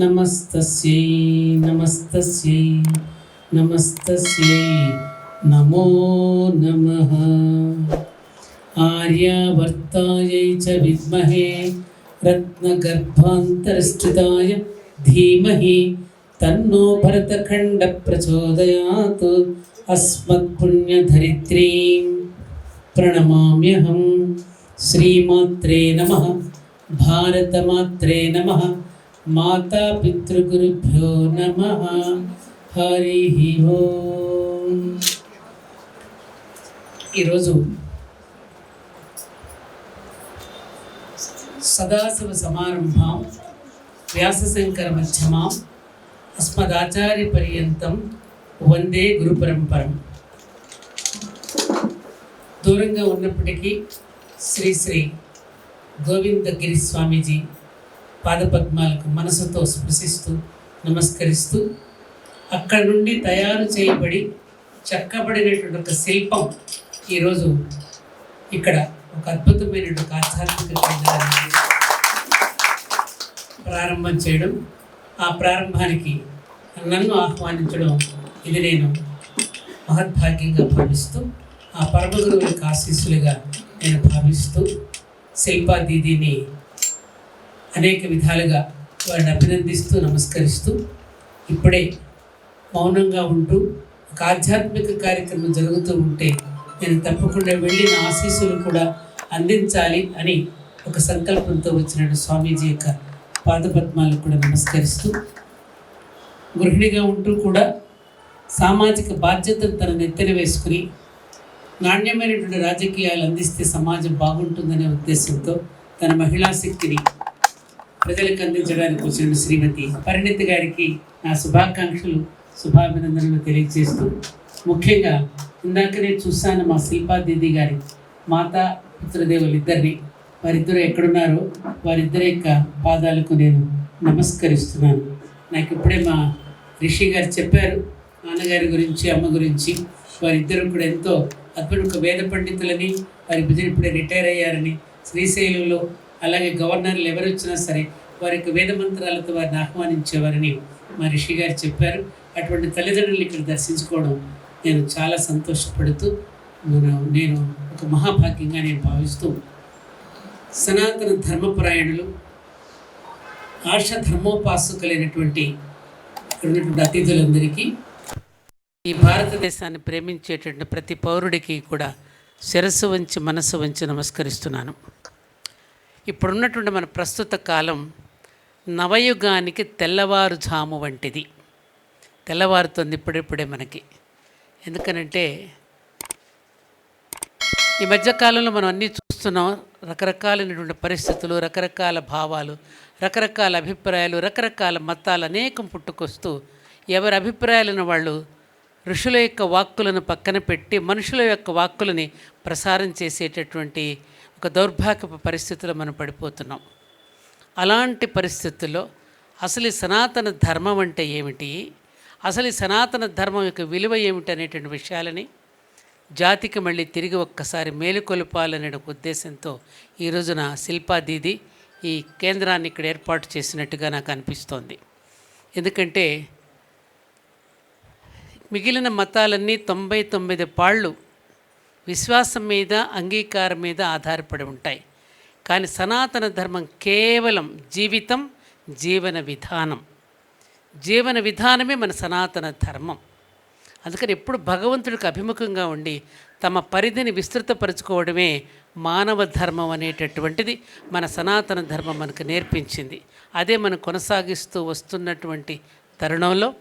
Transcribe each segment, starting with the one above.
नमस्तस्यै नमस्तस्यै नमस्तस्यै, नमो नमः। आर्यावर्तायै च विद्महे, रत्नगर्भान्तरस्थिताय धीमहि, तन्नो भरतखण्डप्रचोदयात् अस्मत्पुण्यधरित्रीं प्रणमाम्यहं। श्रीमात्रे नमः, भारतमात्रे नमः। మాతా పితృగురుభ్యో నమ. హరి ఓం. ఈరోజు సదాశివ సమారంభాం వ్యాసశంకర మధ్యమాం అస్మదాచార్య పర్యంతం వందే గురు పరంపరం. దూరంగా ఉన్నప్పటికీ శ్రీ శ్రీ గోవిందగిరి స్వామీజీ పాదపద్మాలకు మనసుతో స్పృశిస్తూ నమస్కరిస్తూ అక్కడ నుండి తయారు చేయబడి చెక్కబడినటువంటి ఒక శిల్పం ఈరోజు ఇక్కడ ఒక అద్భుతమైనటువంటి ఒక ఆధ్యాత్మిక కేంద్రాన్ని ప్రారంభం చేయడం ఆ ప్రారంభానికి నన్ను ఆహ్వానించడం ఇది నేను మహద్భాగ్యంగా భావిస్తూ ఆ పరమగురువులకు ఆశీస్సులుగా నేను భావిస్తూ శిల్పా దీదీని అనేక విధాలుగా వారిని అభినందిస్తూ నమస్కరిస్తూ ఇప్పుడే మౌనంగా ఉంటూ ఒక ఆధ్యాత్మిక కార్యక్రమం జరుగుతూ ఉంటే నేను తప్పకుండా వెళ్ళి నా ఆశీస్సులు కూడా అందించాలి అని ఒక సంకల్పంతో వచ్చిన స్వామీజీ యొక్క పాదపద్మాలకు కూడా నమస్కరిస్తూ. గృహిణిగా ఉంటూ కూడా సామాజిక బాధ్యతను తన నెత్తెన వేసుకుని నాణ్యమైనటువంటి రాజకీయాలు అందిస్తే సమాజం బాగుంటుందనే ఉద్దేశంతో తన మహిళా శక్తిని ప్రజలకు అందించడానికి వచ్చిన శ్రీమతి పరిణితి గారికి నా శుభాకాంక్షలు శుభాభినందనలు తెలియజేస్తూ ముఖ్యంగా ఇందాకనే చూశాను మా శిల్పా దీది గారి మాతా పుత్రదేవులు ఇద్దరిని వారిద్దరు ఎక్కడున్నారో వారిద్దరి యొక్క పాదాలకు నేను నమస్కరిస్తున్నాను. నాకు ఇప్పుడే మా రిషి గారు చెప్పారు నాన్నగారి గురించి అమ్మ గురించి. వారిద్దరూ కూడా ఎంతో అద్భుత వేద పండితులని వారి బిడ్డ ఇప్పుడే రిటైర్ అయ్యారని శ్రీశైలంలో అలాగే గవర్నర్లు ఎవరు వచ్చినా సరే వారి యొక్క వేద మంత్రాలతో వారిని ఆహ్వానించేవారని మా రిషి గారు చెప్పారు. అటువంటి తల్లిదండ్రులు ఇక్కడ దర్శించుకోవడం నేను చాలా సంతోషపడుతూ నేను- నేను ఒక మహాభాగ్యంగా నేను భావిస్తూ సనాతన ధర్మపరాయణులు ఆర్ష ధర్మోపాసకులైనటువంటి ఇక్కడ ఉన్నటువంటి అతిథులందరికీ ఈ భారతదేశాన్ని ప్రేమించేటువంటి ప్రతి పౌరుడికి కూడా శిరస్సు వంచి మనస్సు వంచి నమస్కరిస్తున్నాను. ఇప్పుడున్నటువంటి మన ప్రస్తుత కాలం నవయుగానికి తెల్లవారుజాము వంటిది. తెల్లవారుతుంది ఇప్పుడిప్పుడే మనకి. ఎందుకనంటే ఈ మధ్యకాలంలో మనం అన్నీ చూస్తున్నాం. రకరకాలైనటువంటి పరిస్థితులు రకరకాల భావాలు రకరకాల అభిప్రాయాలు రకరకాల మతాలు అనేకం పుట్టుకొస్తూ ఎవరి అభిప్రాయాలను వాళ్ళు ఋషుల యొక్క వాక్కులను పక్కన పెట్టి మనుషుల యొక్క వాక్కులని ప్రసారం చేసేటటువంటి ఒక దౌర్భాగ్యపు పరిస్థితిలో మనం పడిపోతున్నాం. అలాంటి పరిస్థితుల్లో అసలు సనాతన ధర్మం అంటే ఏమిటి? అసలు సనాతన ధర్మం యొక్క విలువ ఏమిటి అనేటువంటి విషయాలని జాతికి మళ్ళీ తిరిగి ఒక్కసారి మేలుకొల్పాలనే ఒక ఉద్దేశంతో ఈ రోజున శిల్పాదీది ఈ కేంద్రాన్ని ఇక్కడ ఏర్పాటు చేసినట్టుగా నాకు అనిపిస్తోంది. ఎందుకంటే మిగిలిన మతాలన్నీ తొంభై తొమ్మిది పాళ్ళు విశ్వాసం మీద అంగీకారం మీద ఆధారపడి ఉంటాయి. కానీ సనాతన ధర్మం కేవలం జీవితం జీవన విధానం. జీవన విధానమే మన సనాతన ధర్మం. అందుకని ఎప్పుడు భగవంతుడికి అభిముఖంగా ఉండి తమ పరిధిని విస్తృతపరచుకోవడమే మానవ ధర్మం అనేటటువంటిది మన సనాతన ధర్మం మనకు నేర్పించింది. అదే మనం కొనసాగిస్తూ వస్తున్నటువంటి తరుణంలో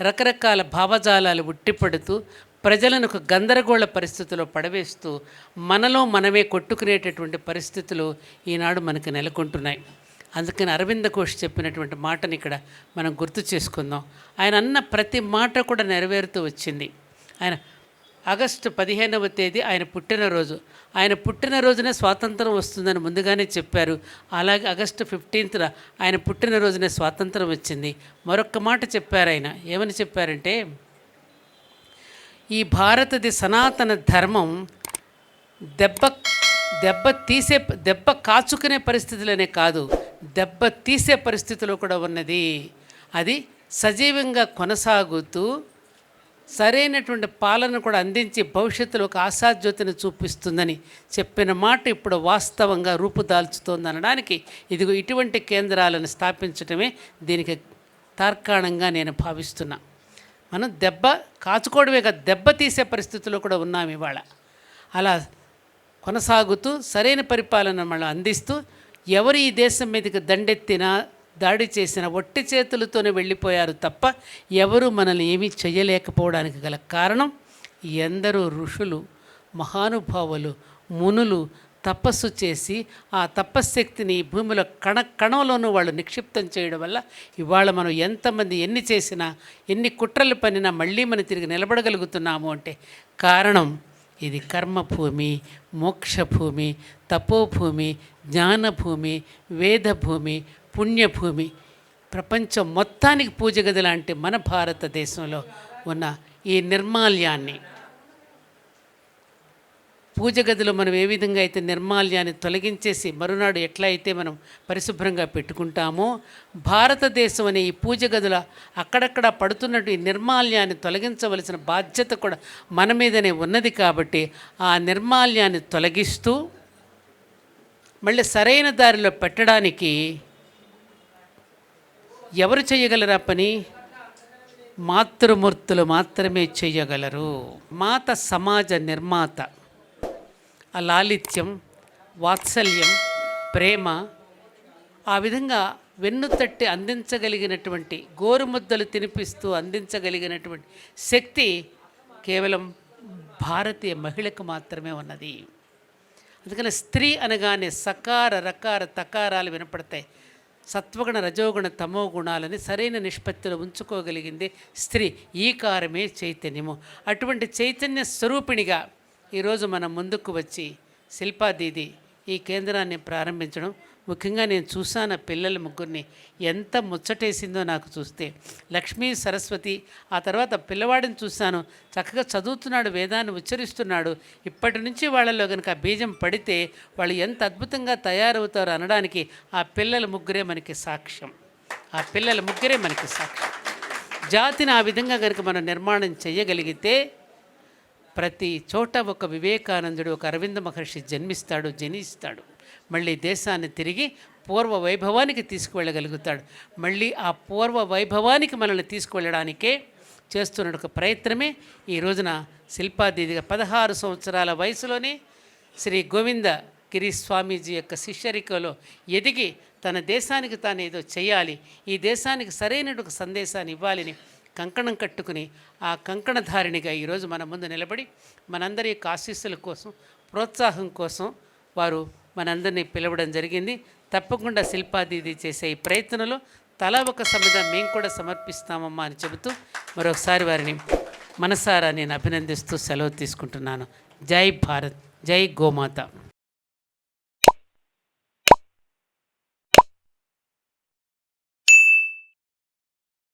రకరకాల భావజాలాలు ఉట్టిపడుతూ ప్రజలను ఒక గందరగోళ పరిస్థితిలో పడవేస్తూ మనలో మనమే కొట్టుకునేటటువంటి పరిస్థితులు ఈనాడు మనకు నెలకొంటున్నాయి. అందుకని అరవింద ఘోష్ చెప్పినటువంటి మాటని ఇక్కడ మనం గుర్తు చేసుకుందాం. ఆయన అన్న ప్రతి మాట కూడా నెరవేరుతూ వచ్చింది. ఆయన ఆగస్టు పదిహేనవ తేదీ ఆయన పుట్టినరోజు. ఆయన పుట్టినరోజునే స్వాతంత్రం వస్తుందని ముందుగానే చెప్పారు. అలాగే ఆగస్టు ఫిఫ్టీన్త్న ఆయన పుట్టినరోజునే స్వాతంత్రం వచ్చింది. మరొక్క మాట చెప్పారు ఆయన. ఏమని చెప్పారంటే ఈ భారతది సనాతన ధర్మం దెబ్బ దెబ్బ తీసే దెబ్బ కాచుకునే పరిస్థితులనే కాదు దెబ్బ తీసే పరిస్థితిలో కూడా ఉన్నది. అది సజీవంగా కొనసాగుతూ సరైనటువంటి పాలన కూడా అందించి భవిష్యత్తులో ఒక ఆశాజ్యోతిని చూపిస్తుందని చెప్పిన మాట ఇప్పుడు వాస్తవంగా రూపుదాల్చుతోంది అనడానికి ఇదిగో ఇటువంటి కేంద్రాలను స్థాపించడమే దీనికి తార్కాణంగా నేను భావిస్తున్నా. మనం దెబ్బ కాచుకోవడమే కాదు దెబ్బ తీసే పరిస్థితుల్లో కూడా ఉన్నాం ఇవాళ. అలా కొనసాగుతూ సరైన పరిపాలన మనం అందిస్తూ ఎవరు ఈ దేశం మీదకి దండెత్తినా దాడి చేసిన ఒట్టి చేతులతోనే వెళ్ళిపోయారు తప్ప ఎవరు మనల్ని ఏమీ చేయలేకపోవడానికి గల కారణం ఎందరో ఋషులు మహానుభావులు మునులు తపస్సు చేసి ఆ తపశ్శక్తిని భూమిలో కణ కణంలోనూ వాళ్ళు నిక్షిప్తం చేయడం వల్ల ఇవాళ మనం ఎంతమంది ఎన్ని చేసినా ఎన్ని కుట్రలు పనినా మళ్ళీ మనం తిరిగి నిలబడగలుగుతున్నాము అంటే కారణం ఇది కర్మభూమి మోక్షభూమి తపోభూమి జ్ఞానభూమి వేదభూమి పుణ్యభూమి. ప్రపంచం మొత్తానికి పూజ గది లాంటి మన భారతదేశంలో ఉన్న ఈ నిర్మాల్యాన్ని పూజ గదిలో మనం ఏ విధంగా అయితే నిర్మాల్యాన్ని తొలగించేసి మరునాడు ఎట్లా అయితే మనం పరిశుభ్రంగా పెట్టుకుంటామో భారతదేశం అనే ఈ పూజ గదుల అక్కడక్కడ పడుతున్నట్టు ఈ నిర్మాల్యాన్ని తొలగించవలసిన బాధ్యత కూడా మన మీదనే ఉన్నది కాబట్టి ఆ నిర్మాల్యాన్ని తొలగిస్తూ మళ్ళీ సరైన దారిలో పెట్టడానికి ఎవరు చేయగలరా పని? మాతృమూర్తులు మాత్రమే చేయగలరు. మాత సమాజ నిర్మాత. ఆ లాలిత్యం వాత్సల్యం ప్రేమ ఆ విధంగా వెన్ను తట్టి అందించగలిగినటువంటి గోరుముద్దలు తినిపిస్తూ అందించగలిగినటువంటి శక్తి కేవలం భారతీయ మహిళకు మాత్రమే ఉన్నది. అందుకని స్త్రీ అనగానే సకార రకార తకారాలు వినపడతాయి. సత్వగుణ రజోగుణ తమో గుణాలని సరైన నిష్పత్తిలో ఉంచుకోగలిగింది స్త్రీ. ఈ కారమే చైతన్యము. అటువంటి చైతన్య స్వరూపిణిగా ఈరోజు మనం ముందుకు వచ్చి శిల్పా దీది ఈ కేంద్రాన్ని ప్రారంభించడం. ముఖ్యంగా నేను చూసాను ఆ పిల్లల ముగ్గురిని ఎంత ముచ్చటేసిందో నాకు చూస్తే. లక్ష్మీ సరస్వతి ఆ తర్వాత పిల్లవాడిని చూశాను. చక్కగా చదువుతున్నాడు వేదాన్ని ఉచ్చరిస్తున్నాడు. ఇప్పటి నుంచి వాళ్ళలో కనుక బీజం పడితే వాళ్ళు ఎంత అద్భుతంగా తయారవుతారో అనడానికి ఆ పిల్లల ముగ్గురే మనకి సాక్ష్యం. ఆ పిల్లల ముగ్గురే మనకి సాక్ష్యం. జాతిని ఆ విధంగా కనుక మనం నిర్మాణం చేయగలిగితే ప్రతి చోట ఒక వివేకానందుడు ఒక అరవింద మహర్షి జన్మిస్తాడు జనిస్తాడు. మళ్ళీ దేశాన్ని తిరిగి పూర్వ వైభవానికి తీసుకువెళ్ళగలుగుతాడు. మళ్ళీ ఆ పూర్వ వైభవానికి మనల్ని తీసుకువెళ్ళడానికే చేస్తున్న ఒక ప్రయత్నమే. ఈ రోజున శిల్పాదీదిగా పదహారు సంవత్సరాల వయసులోనే శ్రీ గోవింద గిరి స్వామీజీ యొక్క శిష్యరికలో ఎదిగి తన దేశానికి తాను ఏదో చేయాలి ఈ దేశానికి సరైన ఒక సందేశాన్ని ఇవ్వాలని కంకణం కట్టుకుని ఆ కంకణధారిణిగా ఈరోజు మన ముందు నిలబడి మనందరి యొక్క ఆశీస్సుల కోసం ప్రోత్సాహం కోసం వారు మనందరినీ పిలవడం జరిగింది. తప్పకుండా శిల్పాదీది చేసే ఈ ప్రయత్నంలో తలా ఒక సమిధ మేము కూడా సమర్పిస్తామమ్మా అని చెబుతూ మరొకసారి వారిని మనసారా నేను అభినందిస్తూ సెలవు తీసుకుంటున్నాను. జై భారత్ జై గోమాత.